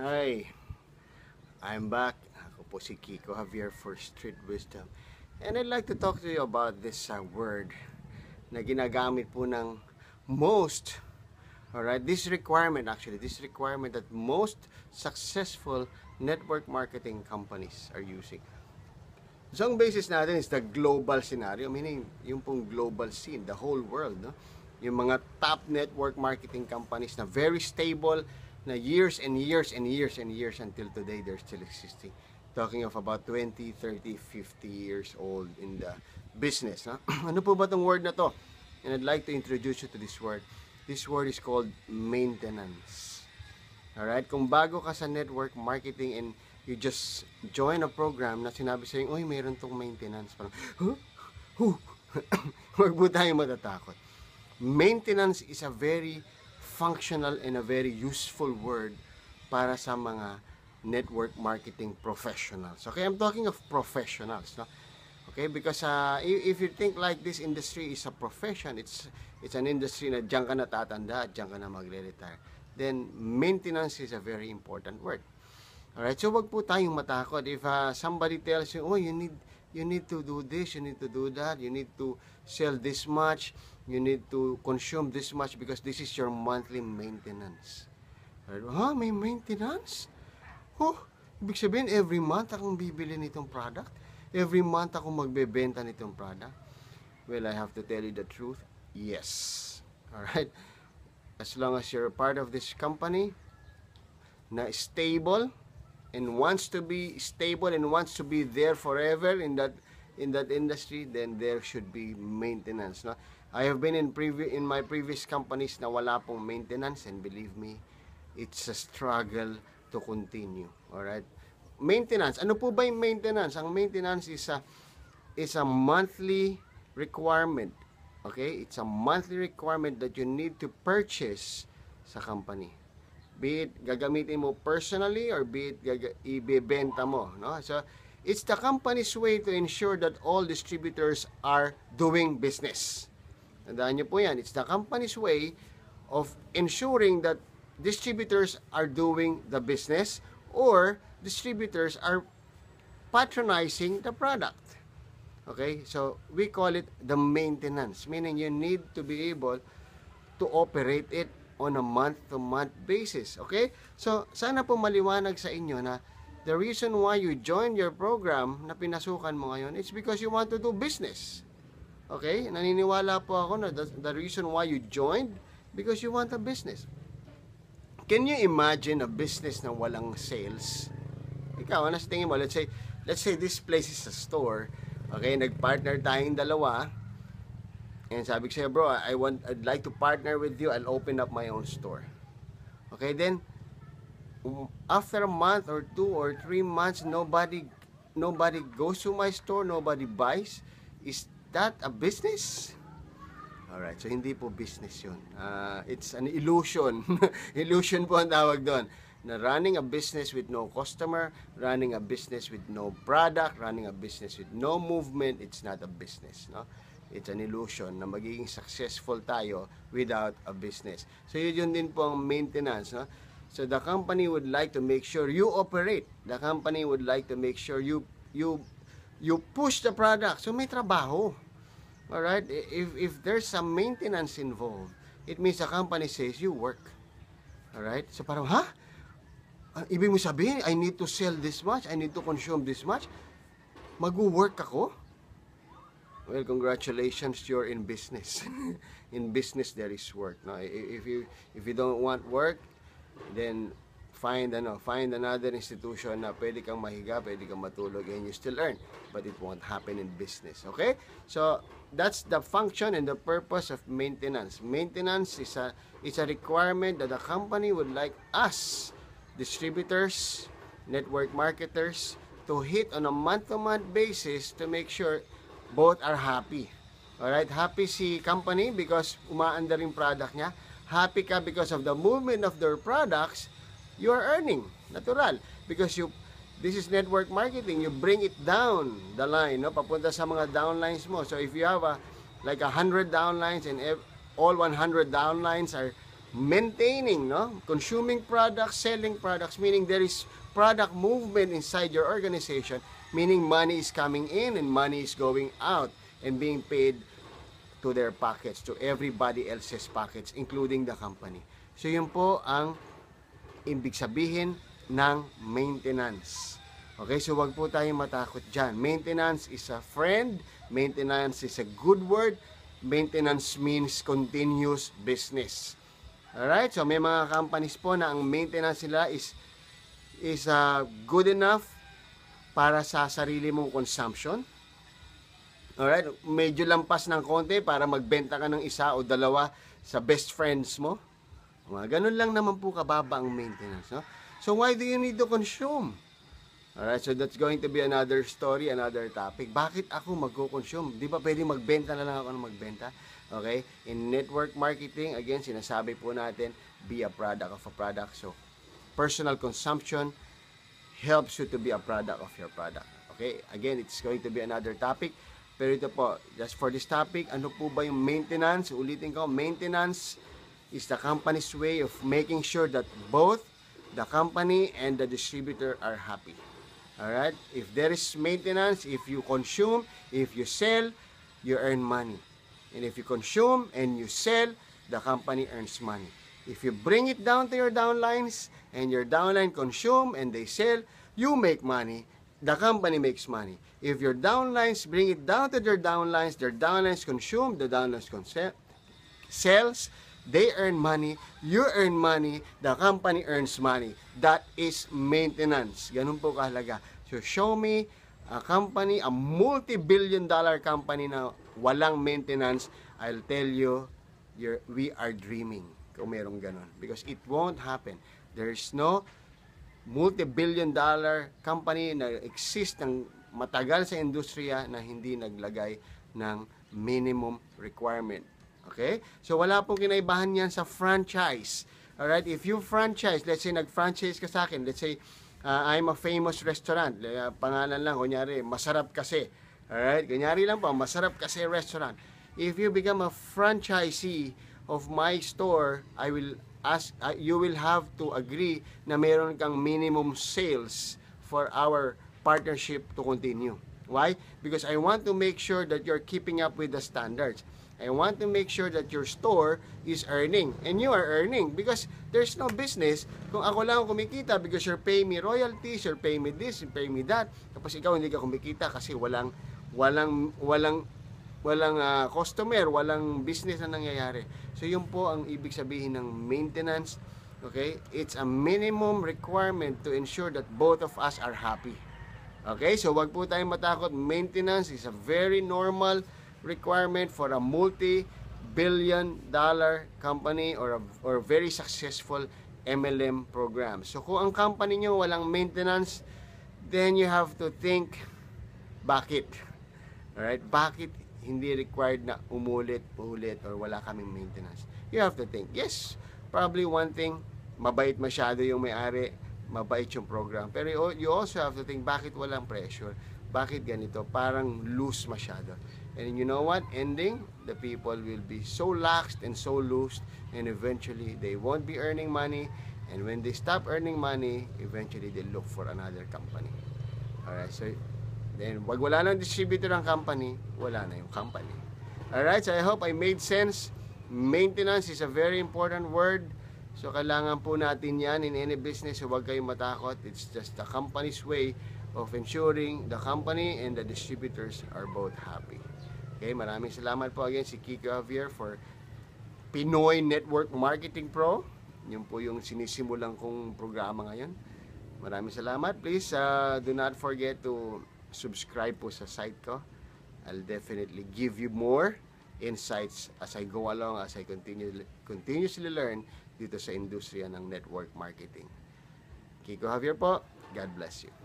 Hi, I'm back. Ako po si Kiko Javier for Street Wisdom. And I'd like to talk to you about this uh, word na ginagamit po ng most, alright, this requirement actually, this requirement that most successful network marketing companies are using. So, ang basis natin is the global scenario, meaning yung pong global scene, the whole world, no? Yung mga top network marketing companies na very stable, na years and years and years and years until today they're still existing. Talking of about 20, 30, 50 years old in the business. No? ano po ba tong word na to? And I'd like to introduce you to this word. This word is called maintenance. Alright? Kung bago ka sa network marketing and you just join a program na sinabi sa'yo, uy, mayroon tong maintenance. Parang, huh? Huh? Huwag po tayo matatakot. Maintenance is a very functional and a very useful word para sa mga network marketing professionals. Okay, I'm talking of professionals, no? Okay, because uh, if you think like this industry is a profession, it's it's an industry na diyan ka natatanda, diyan ka na magre-retire. Then maintenance is a very important word. Alright, so wag po tayong matakot if uh, somebody tells you, oh, you need you need to do this, you need to do that, you need to sell this much, you need to consume this much because this is your monthly maintenance. Right? Ha? May maintenance? Oh, ibig sabihin, every month akong bibili nitong product? Every month akong magbebenta nitong product? Well, I have to tell you the truth. Yes. Alright? As long as you're part of this company na stable and wants to be stable and wants to be there forever in that in that industry, then there should be maintenance. No? I have been in previ- in my previous companies na wala pong maintenance and believe me, it's a struggle to continue. All right? Maintenance. Ano po ba yung maintenance? Ang maintenance is a is a monthly requirement. Okay? It's a monthly requirement that you need to purchase sa company. Be it gagamitin mo personally or be it ibebenta mo, no? So it's the company's way to ensure that all distributors are doing business. Tandaan niyo po yan. It's the company's way of ensuring that distributors are doing the business or distributors are patronizing the product. Okay? So, we call it the maintenance. Meaning, you need to be able to operate it on a month-to-month basis. Okay? So, sana po maliwanag sa inyo na the reason why you join your program na pinasukan mo ngayon is because you want to do business. Okay? Naniniwala po ako na the, the reason why you joined because you want a business. Can you imagine a business na walang sales? Ikaw, ano sa tingin mo? Let's say, let's say this place is a store. Okay, nag-partner tayong dalawa. And sabi ko sa'yo, bro, I want, I'd like to partner with you. I'll open up my own store. Okay, then, after a month or two or three months, nobody, nobody goes to my store, nobody buys. Is that a business? Alright, so hindi po business yun. Uh, it's an illusion. illusion po ang tawag doon. Na running a business with no customer, running a business with no product, running a business with no movement, it's not a business. No? It's an illusion na magiging successful tayo without a business. So yun din po ang maintenance. No? So the company would like to make sure you operate. The company would like to make sure you you you push the product. So may trabaho. Alright? If, if there's some maintenance involved, it means the company says you work. Alright? So parang, ha? Ibig mo sabihin, I need to sell this much, I need to consume this much. Mag-work ako? Well, congratulations, you're in business. in business, there is work. No? If you if you don't want work, then find ano, find another institution na pwede kang mahiga, pwede kang matulog and you still earn. But it won't happen in business. Okay? So, that's the function and the purpose of maintenance. Maintenance is a is a requirement that the company would like us, distributors, network marketers, to hit on a month-to-month basis to make sure both are happy. Alright? Happy si company because umaandar yung product niya. Happy ka because of the movement of their products you are earning. Natural. Because you, this is network marketing. You bring it down the line, no? Papunta sa mga downlines mo. So if you have a, like a 100 downlines and all 100 downlines are maintaining, no? Consuming products, selling products, meaning there is product movement inside your organization, meaning money is coming in and money is going out and being paid to their pockets, to everybody else's pockets, including the company. So yun po ang ibig sabihin ng maintenance. Okay, so wag po tayong matakot dyan. Maintenance is a friend, maintenance is a good word, maintenance means continuous business. Alright, so may mga companies po na ang maintenance nila is is uh, good enough para sa sarili mong consumption. Alright, medyo lampas ng konti para magbenta ka ng isa o dalawa sa best friends mo. Mga ganun lang naman po kababa ang maintenance. No? So why do you need to consume? Alright, so that's going to be another story, another topic. Bakit ako magko-consume? Di ba pwede magbenta na lang ako ng magbenta? Okay? In network marketing, again, sinasabi po natin, be a product of a product. So, personal consumption helps you to be a product of your product. Okay? Again, it's going to be another topic. Pero ito po, just for this topic, ano po ba yung maintenance? Ulitin ko, maintenance is the company's way of making sure that both the company and the distributor are happy. Alright? If there is maintenance, if you consume, if you sell, you earn money. And if you consume and you sell, the company earns money. If you bring it down to your downlines and your downline consume and they sell, you make money, the company makes money. If your downlines bring it down to their downlines, their downlines consume, the downlines conse- sells, they earn money, you earn money, the company earns money. That is maintenance. Ganun po kahalaga. So show me a company, a multi-billion dollar company na walang maintenance, I'll tell you, you're, we are dreaming kung merong ganun. Because it won't happen. There's no multi-billion dollar company na exist ng matagal sa industriya na hindi naglagay ng minimum requirement. Okay? So wala pong kinaibahan yan sa franchise. Alright? If you franchise, let's say nag-franchise ka sa akin, let's say uh, I'm a famous restaurant, uh, pangalan lang, kunyari, masarap kasi. Alright? Kunyari lang po, masarap kasi restaurant. If you become a franchisee of my store, I will ask, uh, you will have to agree na meron kang minimum sales for our partnership to continue. Why? Because I want to make sure that you're keeping up with the standards. I want to make sure that your store is earning. And you are earning because there's no business kung ako lang ang kumikita because you're paying me royalties, you're paying me this, you're paying me that. Tapos ikaw hindi ka kumikita kasi walang walang walang walang uh, customer, walang business na nangyayari. So yun po ang ibig sabihin ng maintenance. Okay? It's a minimum requirement to ensure that both of us are happy. Okay? So wag po tayong matakot. Maintenance is a very normal requirement for a multi-billion dollar company or a, or very successful MLM program. So kung ang company nyo walang maintenance, then you have to think, bakit? Alright? Bakit hindi required na umulit, ulit, or wala kaming maintenance? You have to think, yes, probably one thing, mabait masyado yung may-ari, mabait yung program. Pero you also have to think, bakit walang pressure? Bakit ganito? Parang loose masyado. And you know what? Ending, the people will be so laxed and so loose and eventually they won't be earning money and when they stop earning money, eventually they look for another company. Alright, so then wag wala nang distributor ng company, wala na yung company. Alright, so I hope I made sense. Maintenance is a very important word. So kailangan po natin yan in any business. So huwag kayong matakot. It's just the company's way of ensuring the company and the distributors are both happy. Okay, maraming salamat po again si Kiko Javier for Pinoy Network Marketing Pro. Yun po yung sinisimulan kong programa ngayon. Maraming salamat. Please uh, do not forget to subscribe po sa site ko. I'll definitely give you more insights as I go along, as I continue, continuously learn dito sa industriya ng network marketing. Kiko Javier po. God bless you.